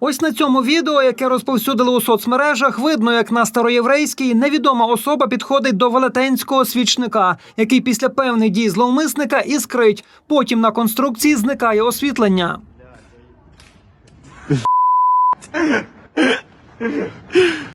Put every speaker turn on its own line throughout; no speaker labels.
Ось на цьому відео, яке розповсюдили у соцмережах, видно, як на староєврейській невідома особа підходить до велетенського свічника, який після певних дій зловмисника іскрить. Потім на конструкції зникає освітлення.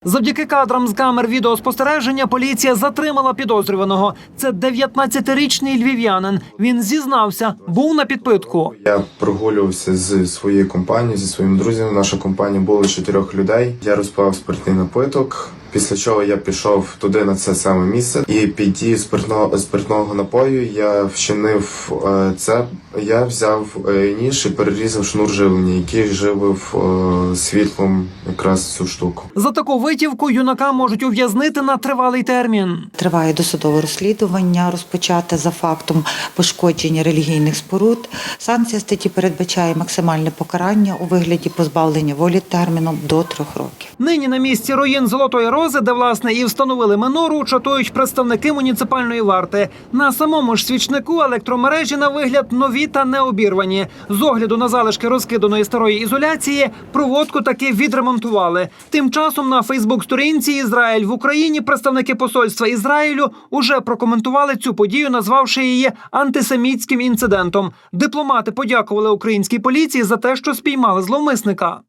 Завдяки кадрам з камер відеоспостереження поліція затримала підозрюваного. Це 19-річний львів'янин. Він зізнався, був на підпитку.
Я прогулювався з своєю компанією, зі своїми друзями. Наша компанія була чотирьох людей. Я розпивав спиртний напиток. Після чого я пішов туди на це саме місце, і під дією спиртного спиртного напою я вчинив е, це. Я взяв е, ніж і перерізав шнур живлення, який живив е, світлом якраз цю штуку.
За таку витівку юнака можуть ув'язнити на тривалий термін.
Триває досудове розслідування, розпочате за фактом пошкодження релігійних споруд. Санкція статті передбачає максимальне покарання у вигляді позбавлення волі терміном до трьох років.
Нині на місці руїн Золотої Рози, де власне і встановили минору, чатують представники муніципальної варти. На самому ж свічнику електромережі на вигляд нові та необірвані. З огляду на залишки розкиданої старої ізоляції проводку таки відремонтували. Тим часом на Фейсбук-сторінці Ізраїль в Україні представники посольства Ізраїлю уже прокоментували цю подію, назвавши її антисемітським інцидентом. Дипломати подякували українській поліції за те, що спіймали зловмисника.